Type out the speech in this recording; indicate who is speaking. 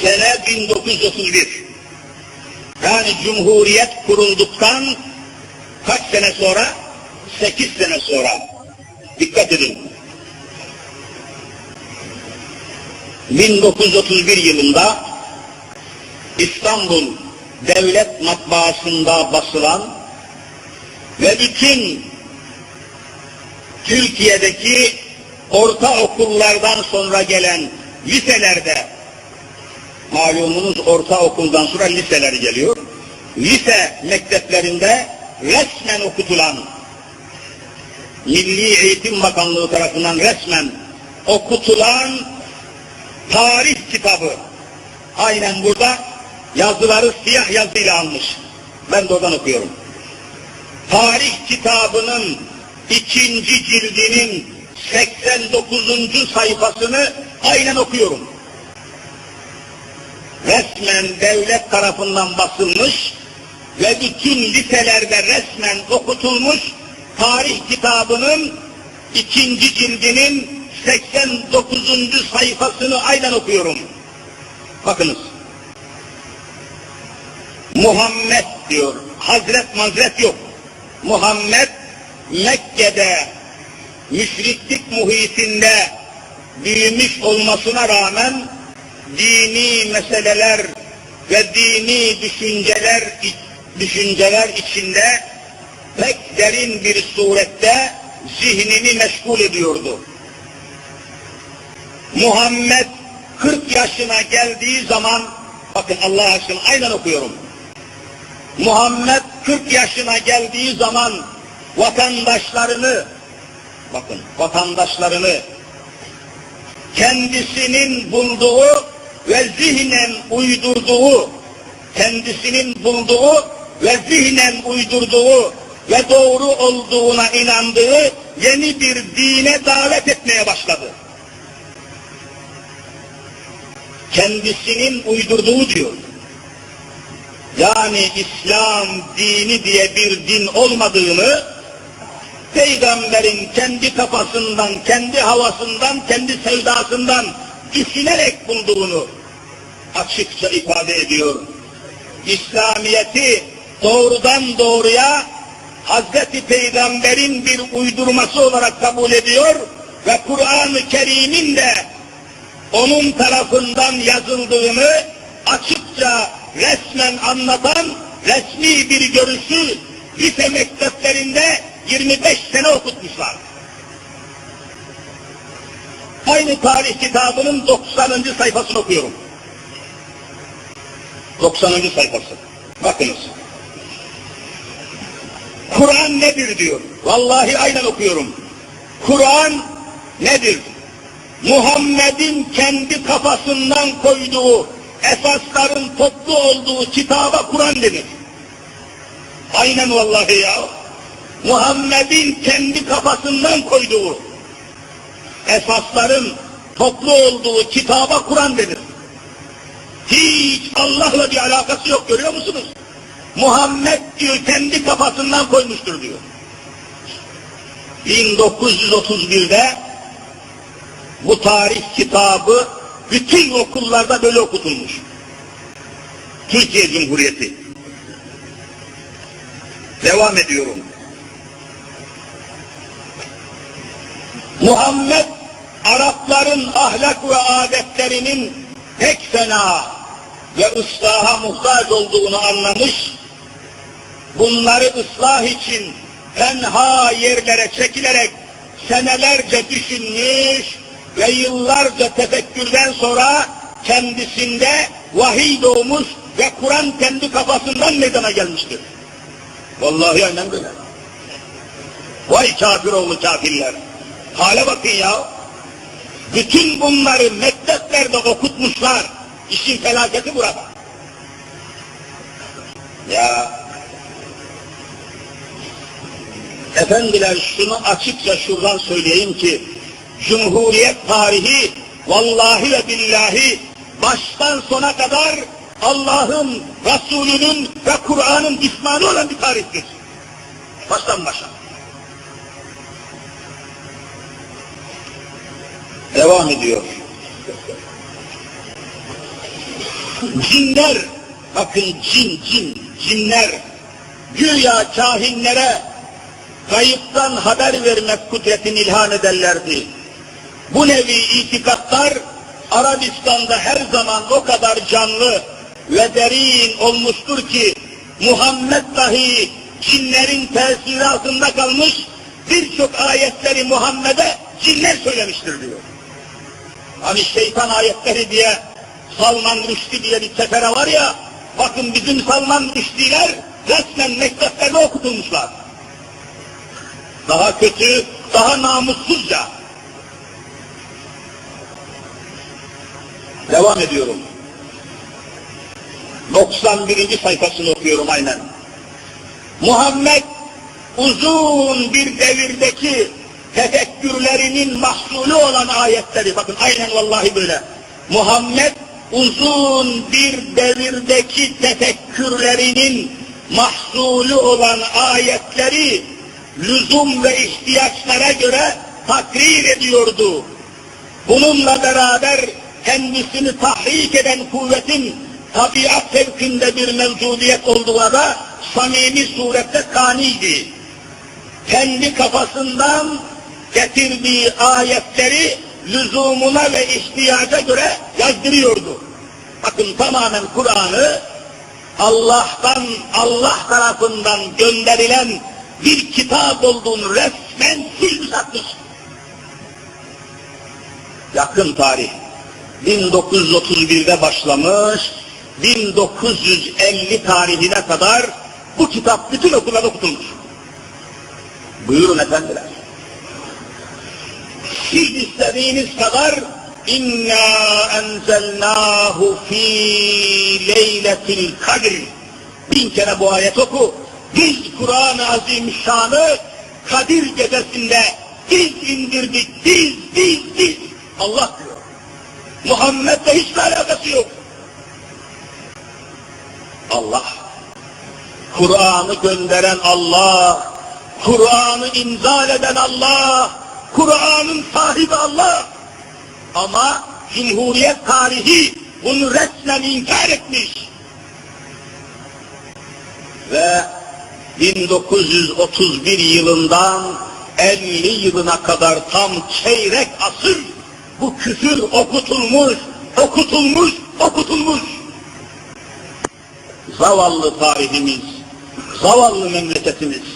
Speaker 1: Sene 1931. Yani Cumhuriyet kurulduktan kaç sene sonra? 8 sene sonra. Dikkat edin. 1931 yılında İstanbul Devlet Matbaası'nda basılan ve bütün Türkiye'deki ortaokullardan sonra gelen liselerde malumunuz ortaokuldan sonra liseler geliyor. Lise mekteplerinde resmen okutulan Milli Eğitim Bakanlığı tarafından resmen okutulan tarih kitabı aynen burada yazıları siyah yazıyla almış. Ben de oradan okuyorum. Tarih kitabının ikinci cildinin 89. sayfasını aynen okuyorum. Resmen devlet tarafından basılmış ve bütün liselerde resmen okutulmuş tarih kitabının ikinci cildinin 89. sayfasını aynen okuyorum. Bakınız. Muhammed diyor. Hazret mazret yok. Muhammed Mekke'de müşriklik muhitinde büyümüş olmasına rağmen dini meseleler ve dini düşünceler düşünceler içinde pek derin bir surette zihnini meşgul ediyordu. Muhammed 40 yaşına geldiği zaman bakın Allah aşkına aynen okuyorum. Muhammed 40 yaşına geldiği zaman vatandaşlarını bakın vatandaşlarını kendisinin bulduğu ve zihnen uydurduğu kendisinin bulduğu ve zihnen uydurduğu ve doğru olduğuna inandığı yeni bir dine davet etmeye başladı. Kendisinin uydurduğu diyor. Yani İslam dini diye bir din olmadığını peygamberin kendi kafasından, kendi havasından, kendi sevdasından düşünerek bulduğunu açıkça ifade ediyor. İslamiyeti doğrudan doğruya Hazreti Peygamber'in bir uydurması olarak kabul ediyor ve Kur'an-ı Kerim'in de onun tarafından yazıldığını açıkça resmen anlatan resmi bir görüşü lise mekteplerinde 25 sene okutmuşlar. Aynı tarih kitabının 90. sayfasını okuyorum. 90. sayfası. Bakınız. Kur'an nedir diyor. Vallahi aynen okuyorum. Kur'an nedir? Muhammed'in kendi kafasından koyduğu esasların toplu olduğu kitaba Kur'an denir. Aynen vallahi ya. Muhammed'in kendi kafasından koyduğu esasların toplu olduğu kitaba Kur'an denir. Hiç Allah'la bir alakası yok görüyor musunuz? Muhammed diyor kendi kafasından koymuştur diyor. 1931'de bu tarih kitabı bütün okullarda böyle okutulmuş. Türkiye Cumhuriyeti. Devam ediyorum. Muhammed Arapların ahlak ve adetlerinin pek fena ve ıslaha muhtaç olduğunu anlamış, bunları ıslah için tenha yerlere çekilerek senelerce düşünmüş ve yıllarca tefekkürden sonra kendisinde vahiy doğmuş ve Kur'an kendi kafasından meydana gelmiştir. Vallahi aynen böyle. Vay kafir oğlu kafirler. Hale bakın ya. Bütün bunları mekteplerde okutmuşlar. İşin felaketi burada. Ya efendiler şunu açıkça şuradan söyleyeyim ki Cumhuriyet tarihi vallahi ve billahi baştan sona kadar Allah'ın, Resulünün ve Kur'an'ın düşmanı olan bir tarihtir. Baştan başa. Devam ediyor. cinler, bakın cin, cin, cinler, güya kahinlere kayıptan haber vermek kudretini ilhan ederlerdi. Bu nevi itikatlar Arabistan'da her zaman o kadar canlı ve derin olmuştur ki Muhammed dahi cinlerin tesiri altında kalmış birçok ayetleri Muhammed'e cinler söylemiştir diyor. Hani şeytan ayetleri diye Salman Rushdie diye bir sefere var ya, bakın bizim Salman Rushdie'ler resmen mekteplerde okutulmuşlar. Daha kötü, daha namussuzca. Devam ediyorum. 91. sayfasını okuyorum aynen. Muhammed uzun bir devirdeki tefekkürlerinin mahsulü olan ayetleri, bakın aynen vallahi böyle. Muhammed uzun bir devirdeki tefekkürlerinin mahsulü olan ayetleri lüzum ve ihtiyaçlara göre takrir ediyordu. Bununla beraber kendisini tahrik eden kuvvetin tabiat fevkinde bir mevcudiyet olduğuna da samimi surette kaniydi. Kendi kafasından getirdiği ayetleri lüzumuna ve ihtiyaca göre yazdırıyordu. Bakın tamamen Kur'an'ı Allah'tan, Allah tarafından gönderilen bir kitap olduğunu resmen silmiş atmış. Yakın tarih. 1931'de başlamış, 1950 tarihine kadar bu kitap bütün okullarda okutulmuş. Buyurun efendiler. Siz istediğiniz kadar inna enzelnahu fi leyletil kadir. Bin kere bu ayet oku. Biz Kur'an-ı Azimüşşan'ı Kadir gecesinde biz indirdik, biz, biz, biz. Allah diyor. Muhammed'le hiçbir alakası yok. Allah. Kur'an'ı gönderen Allah. Kur'an'ı imzal eden Allah. Kur'an'ın sahibi Allah. Ama Cumhuriyet tarihi bunu resmen inkar etmiş. Ve 1931 yılından 50 yılına kadar tam çeyrek asır bu küfür okutulmuş, okutulmuş, okutulmuş. Zavallı tarihimiz, zavallı memleketimiz.